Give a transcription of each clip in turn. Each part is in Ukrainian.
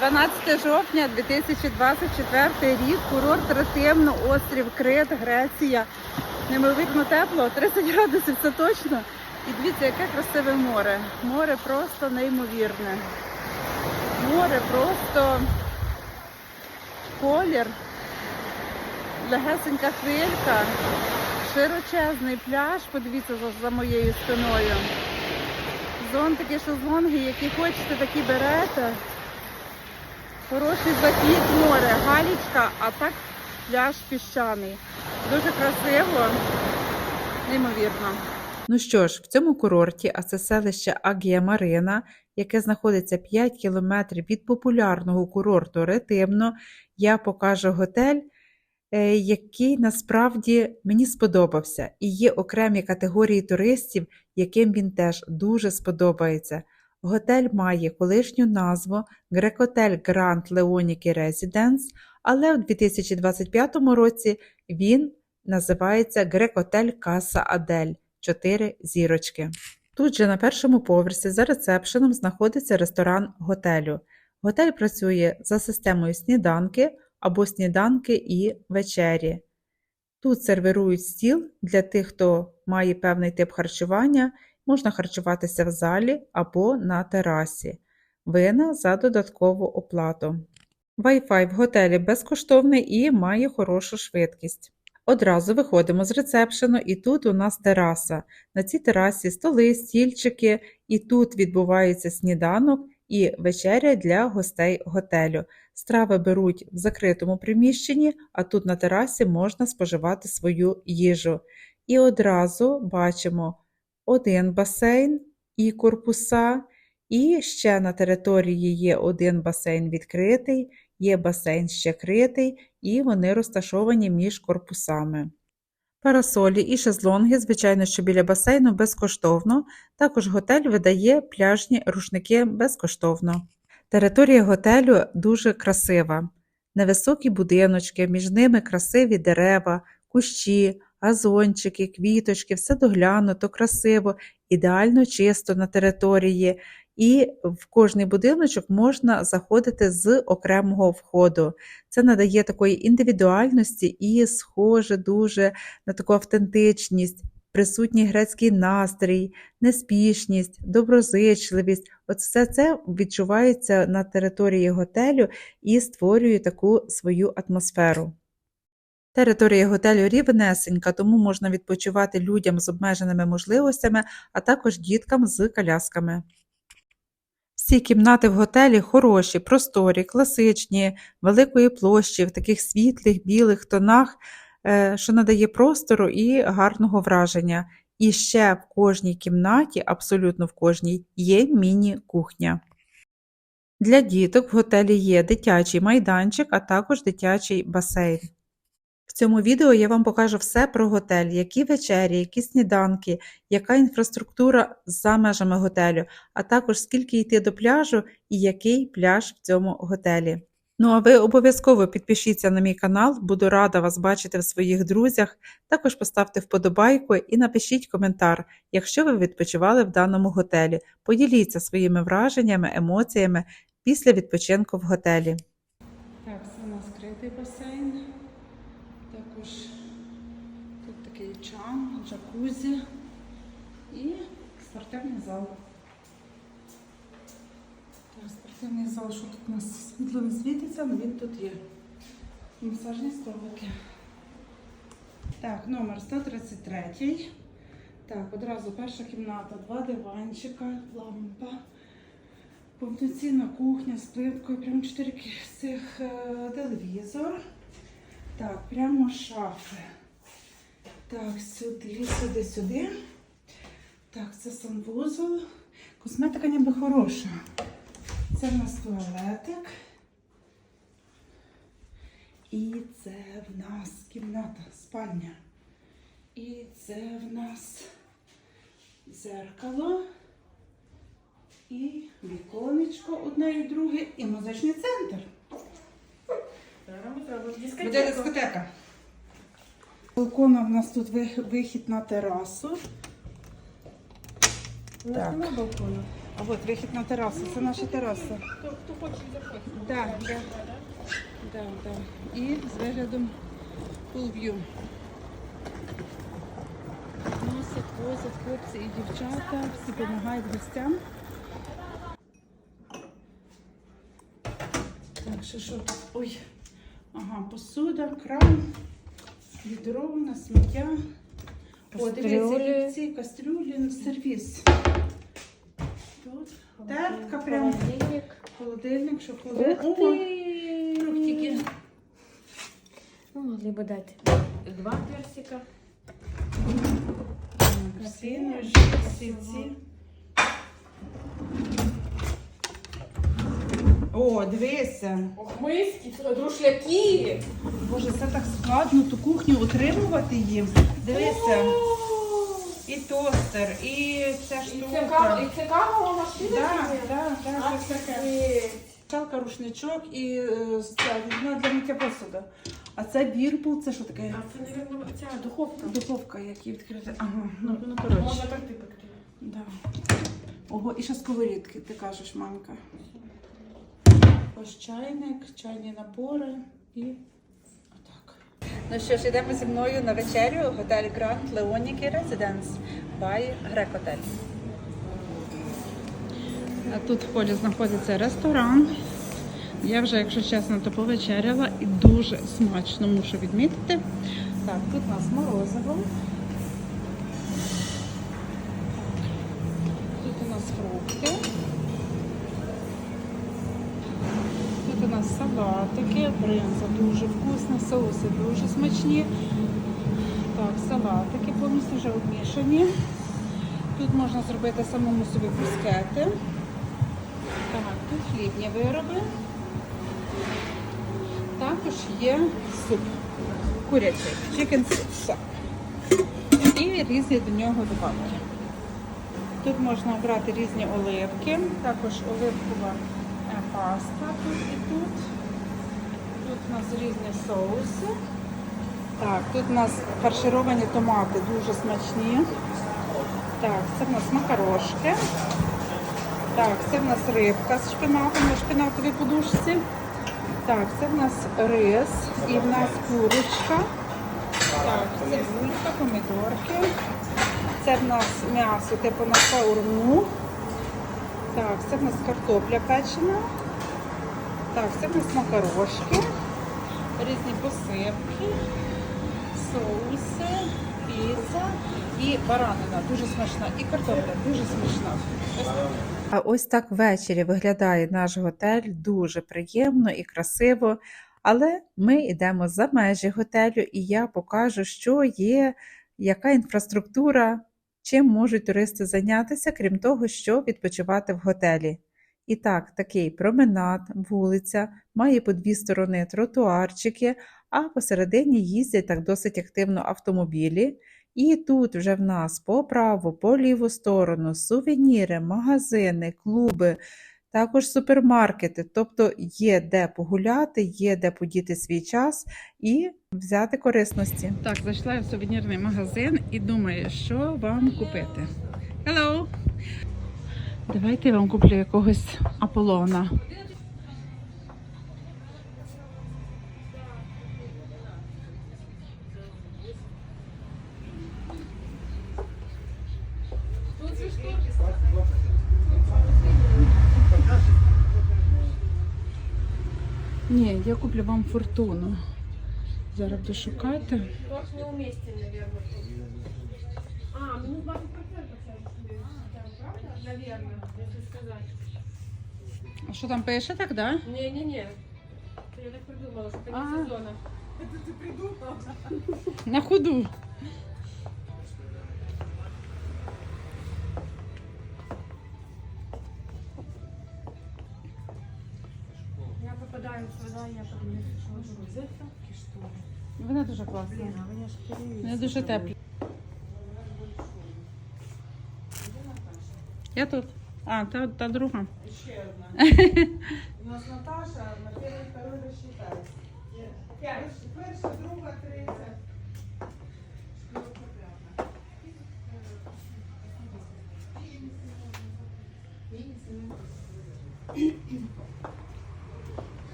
12 жовтня 2024 рік, курорт Ративно, острів Крит, Греція. Неймовірно тепло, 30 градусів це точно. І дивіться, яке красиве море. Море просто неймовірне. Море просто колір, легесенька хвилька, широчезний пляж, подивіться за, за моєю спиною. Зонтики, шезлонги, які хочете, такі берете. Хороший захід море, галічка, а так пляж піщаний. Дуже красиво, неймовірно. Ну що ж, в цьому курорті, а це селище Агія Марина, яке знаходиться 5 кілометрів від популярного курорту Ретивно, я покажу готель, е, який насправді мені сподобався. І є окремі категорії туристів, яким він теж дуже сподобається. Готель має колишню назву Грекотель Гранд Леоніки Резиденс, але у 2025 році він називається Грекотель Каса Адель. 4 зірочки. Тут же на першому поверсі за рецепшеном знаходиться ресторан готелю. Готель працює за системою сніданки або сніданки і вечері. Тут сервірують стіл для тих, хто має певний тип харчування, можна харчуватися в залі або на терасі. Вина за додаткову оплату. Wi-Fi в готелі безкоштовний і має хорошу швидкість. Одразу виходимо з рецепшену, і тут у нас тераса. На цій терасі столи, стільчики, і тут відбувається сніданок і вечеря для гостей готелю. Страви беруть в закритому приміщенні, а тут на терасі можна споживати свою їжу. І одразу бачимо один басейн і корпуса, і ще на території є один басейн відкритий, є басейн ще критий, і вони розташовані між корпусами. Парасолі і шезлонги, звичайно, що біля басейну безкоштовно. Також готель видає пляжні рушники безкоштовно. Територія готелю дуже красива. Невисокі будиночки, між ними красиві дерева, кущі, газончики, квіточки, все доглянуто, красиво, ідеально чисто на території. І в кожний будиночок можна заходити з окремого входу. Це надає такої індивідуальності і схоже дуже на таку автентичність, присутній грецький настрій, неспішність, доброзичливість. От все це відчувається на території готелю і створює таку свою атмосферу. Територія готелю рівнесенька, тому можна відпочивати людям з обмеженими можливостями, а також діткам з колясками. Всі кімнати в готелі хороші, просторі, класичні, великої площі, в таких світлих, білих тонах, е, що надає простору і гарного враження. І ще в кожній кімнаті, абсолютно в кожній, є міні-кухня. Для діток в готелі є дитячий майданчик, а також дитячий басейн. Цьому відео я вам покажу все про готель, які вечері, які сніданки, яка інфраструктура за межами готелю, а також скільки йти до пляжу і який пляж в цьому готелі. Ну а ви обов'язково підпишіться на мій канал, буду рада вас бачити в своїх друзях. Також поставте вподобайку і напишіть коментар, якщо ви відпочивали в даному готелі. Поділіться своїми враженнями, емоціями після відпочинку в готелі. Так, це у нас критий басейн. Також тут такий чан, джакузі і спортивний зал. Так, спортивний зал, що тут у нас світло не світиться, але він тут є. Масажні столики. Так, номер 133. Так, одразу перша кімната, два диванчика, лампа. Повноцінна кухня з плиткою, прямо 4 цих е, телевізор. Так, прямо шафи. Так, сюди, сюди, сюди. Так, це санвузол. Косметика ніби хороша. Це в нас туалетик. І це в нас кімната, спальня. І це в нас зеркало. І віконечко одне і друге, і музичний центр. Буде дискотека. Балкона в нас тут вихід на терасу. Так. А от вихід на терасу. Це наша тераса. Хто, хто хоче заходить. Да, да. Да, да. І з виглядом full view. Носять, возять хлопці і дівчата, всі допомагають гостям. Так, що що тут? Ой. Ага, посуда, кран, відро на сміття. О, дивіться, які ці кастрюлі, ну, сервіс. Тут терпка прям. Холодильник. Холодильник, що Ух холодильник. Ты! фруктики. Ну, могли бы дать два персика. Апельсини, всі О, дивися. Ох, миски, друшляки. Боже, це так складно ту кухню утримувати їм. Дивися. І тостер, і ця І це, штука. і це кавова машина? Так, так, так, щось таке. Чалка, рушничок і е, ця для миття посуду. А це бірбул, це що таке? А це, мабуть, ця духовка. Духовка, як її відкрити. Ага, ну, ну коротше. Можна так ти пекти. Да. Ого, і ще сковорідки, ти кажеш, мамка. Ось чайник, чайні набори і отак. Ну що ж, йдемо зі мною на вечерю. Готель Гранд Леоніки Резиденс by. А тут в полі знаходиться ресторан. Я вже, якщо чесно, то повечеряла і дуже смачно мушу відмітити. Так, тут у нас морозиво. Тут у нас фрукти. Тут у нас салатики, бринза дуже вкусна, соуси дуже смачні. Так, салатики повністю вже обмішані. Тут можна зробити самому собі брускети. Так, тут хлібні вироби. Також є суп курячий, chicken soup. І різні до нього добавки. Тут можна обрати різні оливки, також оливкова паста тут і тут. Тут у нас різні соуси. Так, тут у нас фаршировані томати дуже смачні. Так, це в нас макарошки. Так, це в нас рибка з шпинатом на шпинатовій подушці. Так, це в нас рис і в нас курочка. Так, цибулька, помідорки. Це в нас м'ясо типу на шаурму. Так, це в нас картопля печена. Так, це в нас макарошки, різні посипки, соуси, піца і баранина. Дуже смачна. І картопля дуже смачна. А ось так ввечері виглядає наш готель дуже приємно і красиво. Але ми йдемо за межі готелю, і я покажу, що є, яка інфраструктура, чим можуть туристи зайнятися, крім того, що відпочивати в готелі. І так, такий променад, вулиця, має по дві сторони тротуарчики, а посередині їздять так досить активно автомобілі. І тут вже в нас по праву, по ліву сторону сувеніри, магазини, клуби, також супермаркети. Тобто є де погуляти, є де подіти свій час і взяти корисності. Так, зайшла я в сувенірний магазин і думаю, що вам купити. Hello! Давайте я вам куплю якогось Аполлона. Я куплю вам фортуну. Зараз буду шукати. Торт неуместен, наверное. А, минус 20% сейчас, правда? Наверное, если сказать. А що там пише так, да? Не-не-не. Это Я так придумала, что это А. не сезона. На ходу. Попадаю сюда, я подумаю, что это Вона дуже класна. Же Вони дуже теплі. Я тут. А, та, та друга. Ще одна. У нас Наташа на перший, второй розчитайся. Перша, друга, третя.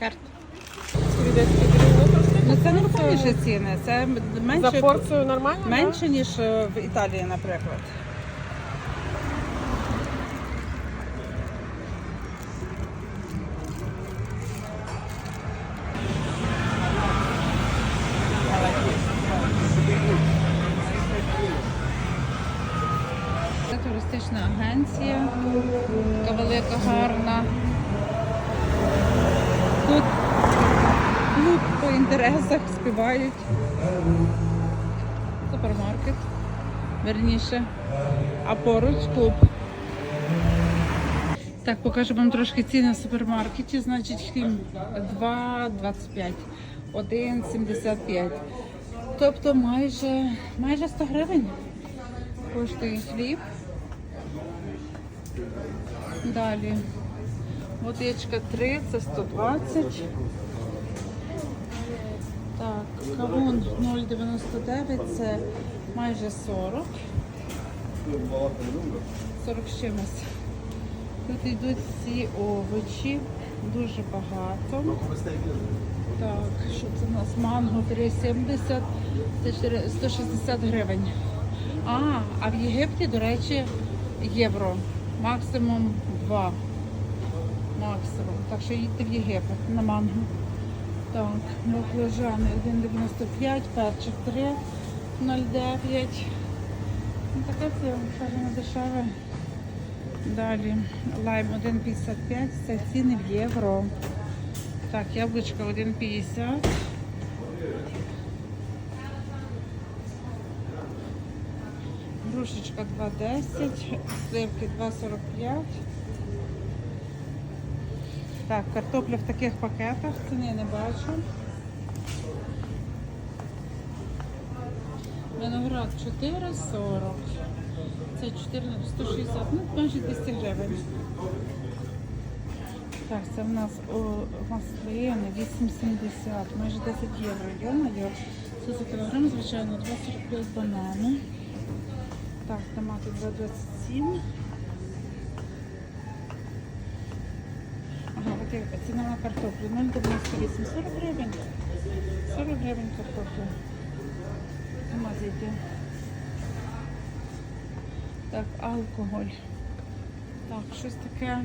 Карт. Ну це нормальніше ціни. Це менше, За порцію нормально? менше ніж е, в Італії, наприклад. Агенція, така велика, гарна. Тут клуб по інтересах співають. Супермаркет. Верніше. А поруч клуб. Так, покажу вам трошки ціни в супермаркеті. Значить, хліб 2,25, 1,75. Тобто майже, майже 100 гривень коштує хліб. Далі. Водичка 3, це 120. Так, кавун 0,99, це майже 40. 40 з чимось. Тут йдуть всі овочі, дуже багато. Так, що це у нас? Манго 3,70, це 160 гривень. А, а в Єгипті, до речі, євро. Максимум 2. Максимум. Так що їдьте в Єгипет на манго. Так, баклажани 1,95, перчик 3,09. Ну, таке це, скажімо, дешеве. Далі лайм 1,55, це ціни в євро. Так, яблучко 1,50. Грушечка 2,10, сливки 2,45. Так, картопля в таких пакетах, ціни не бачу. Виноград 4,40. Це 4, 160, ну майже 200 гривень. Так, це в нас о, маслини 8,70, майже 10 євро. Йо-моє. Це за кілограм, звичайно, 2,45 банани. Так, томати 2,27. От ціна на картоплю 0,98, 40 гривень. 40 гривень картопля. Мазайте. Так, алкоголь. Так, щось таке.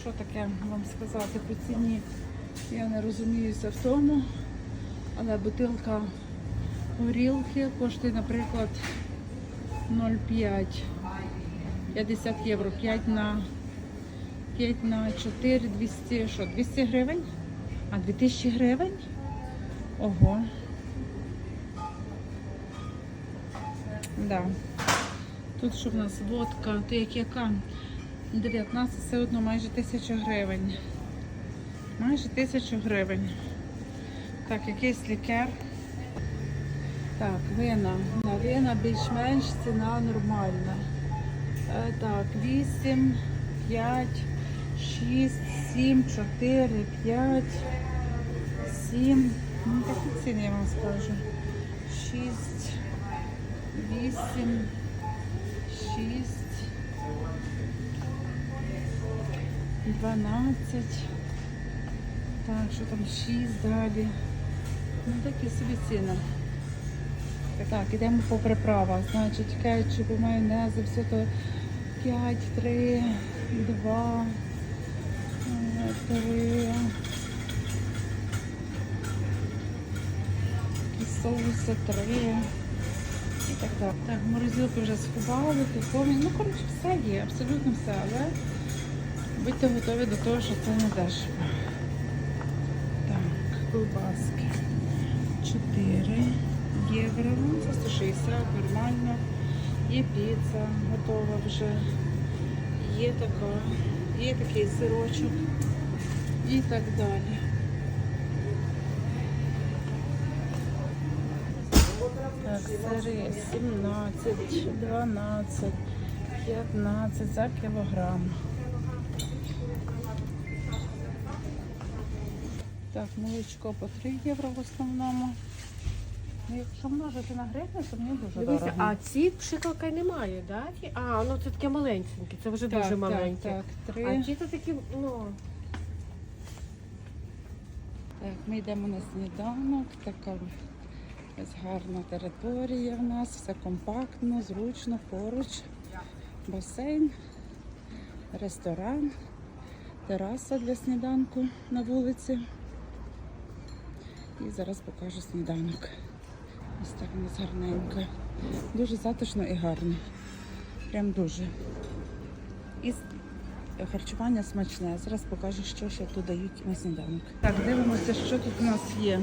Що таке вам сказати по ціні? Я не розуміюся в тому. Але бутилка горілки коштує, наприклад, 0,5. 50 євро. 5 на 5 на 4, 200, що, 200 гривень? А 2000 гривень? Ого. Да. Тут що в нас водка, то як яка? 19, все одно майже 1000 гривень. Майже 1000 гривень. Так, якийсь лікер. Так, вина. На вина більш-менш ціна нормальна. Е, Так, 8, 5, 6, 7, 4, 5, 7. Ну, такі ціни я вам скажу. 6, 8, 6, 12. Так, що там 6 далі. Ну такі собі ціни. Так, ідемо по приправах. Значить, кетчупу, майонези, все то 5, 3, 2, 3. Соуси 3. І так далі. Так, морозилку вже сховали, типові. Ну, коротше, все є, абсолютно все, але будьте готові до того, що це не дешево. Так, колбаски. 4 євро. Це 160, нормально. Є піца готова вже. Є така, є такий сирочок і так далі. Так, сири 17, 12, 15 за кілограм. Так, молочко по 3 євро в основному. Ну, якщо множити на гривні, то мені дуже дорого. а ці пшикалка немає, да? Ті- А, ну це таке маленьке, це вже дуже маленьке. Так, так, три. А ті то такі, ну, Так, ми йдемо на сніданок. Така ось гарна територія в нас, все компактно, зручно, поруч. Басейн, ресторан, тераса для сніданку на вулиці. І зараз покажу сніданок. Ось так у нас гарненько. Дуже затишно і гарно. Прям дуже. І харчування смачне. Зараз покажу, що ще тут дають на сніданок. Так, дивимося, що тут у нас є.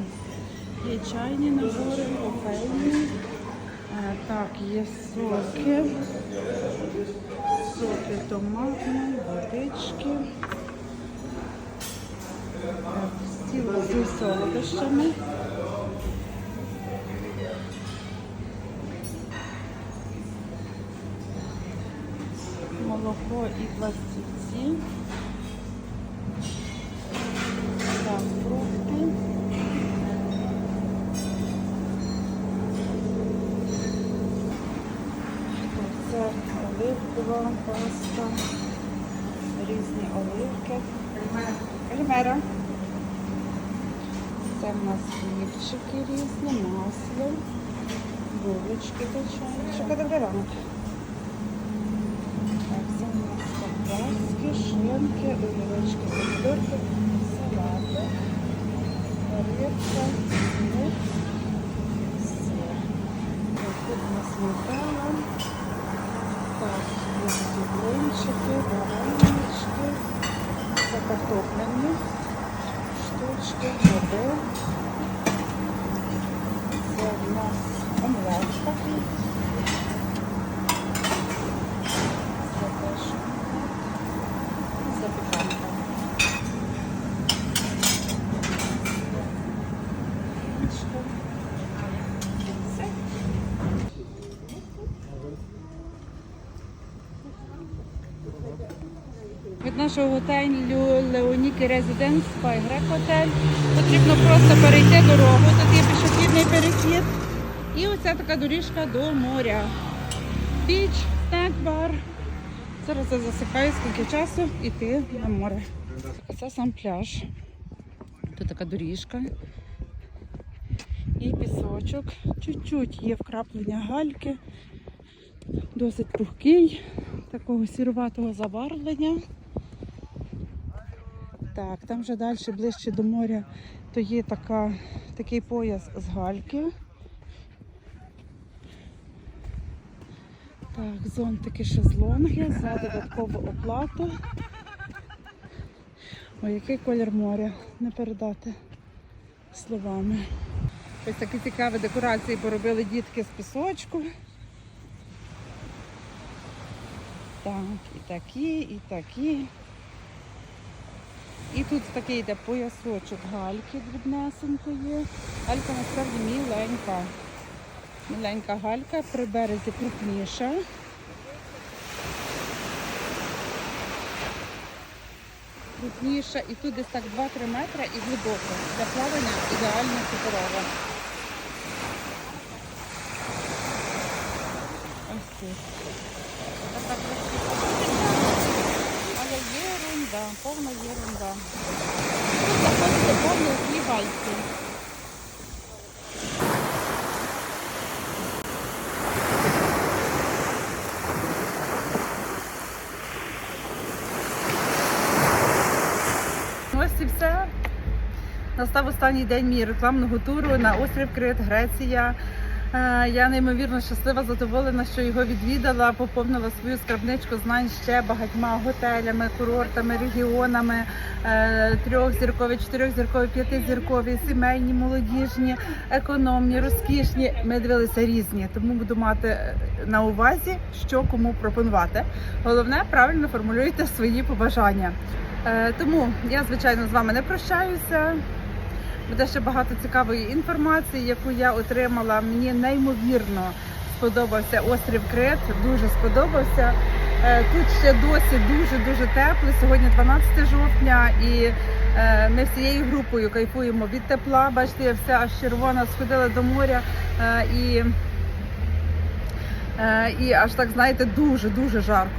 Є чайні набори, кофейні. Е, Так, є соки. Соки томатні, водички. Стіл зі солодощами. Молоко і пластівці. Так, фрукти. Це оливкова паста, різні оливки. Калімера. Це в нас хлібчики різні, масло, булочки чаю. Що добрий ранок. Так, це у нас ковбаски, шинки, огірочки, помідорки, салати, рибка, сир, сир. Ось Тут у нас сметана. Так, є такі блинчики, варенички, це картопляні штучки, води. Це у нас омлет такий. Нашого готелю Леоніки Резиденс Спайгрек Готель. Потрібно просто перейти дорогу. Тут є пішохідний перехід. І оця така доріжка до моря. Біч, снек-бар. Зараз я засикаю, скільки часу йти на море. А це сам пляж. Тут така доріжка. І пісочок. Чуть-чуть є вкраплення гальки. Досить пухкий, такого сіруватого забарвлення. Так, там вже далі, ближче до моря, то є така, такий пояс з гальки. Так, зонтики шезлонги за додаткову оплату. Ой, який колір моря, не передати словами. Ось такі цікаві декорації поробили дітки з пісочку. Так, і такі, і такі. І тут такий йде поясочок гальки дрібнесенько є. Галька насправді міленька. Міленька галька, при березі крупніша. Крупніша і тут десь так 2-3 метри і глибоко. Для плавання ідеально суперова. Ось тут. Така красива. Але ерунда, повна ерунда. Тут знаходиться повний хлібальці. Ось і все. Настав останній день мій рекламного туру на острів Крит, Греція. Е, Я неймовірно щаслива, задоволена, що його відвідала, поповнила свою скарбничку знань ще багатьма готелями, курортами, регіонами, е, трьохзіркові, чотирьохзіркові, п'ятизіркові, сімейні, молодіжні, економні, розкішні. Ми дивилися різні, тому буду мати е, на увазі, що кому пропонувати. Головне, правильно формулюйте свої побажання. Тому я, звичайно, з вами не прощаюся. Буде ще багато цікавої інформації, яку я отримала. Мені неймовірно сподобався острів Крит, дуже сподобався. Е, Тут ще досі дуже дуже тепло. Сьогодні 12 жовтня, і е, ми всією групою кайфуємо від тепла. Бачите, я вся аж червона сходила до моря е, і, і аж так знаєте, дуже дуже жарко.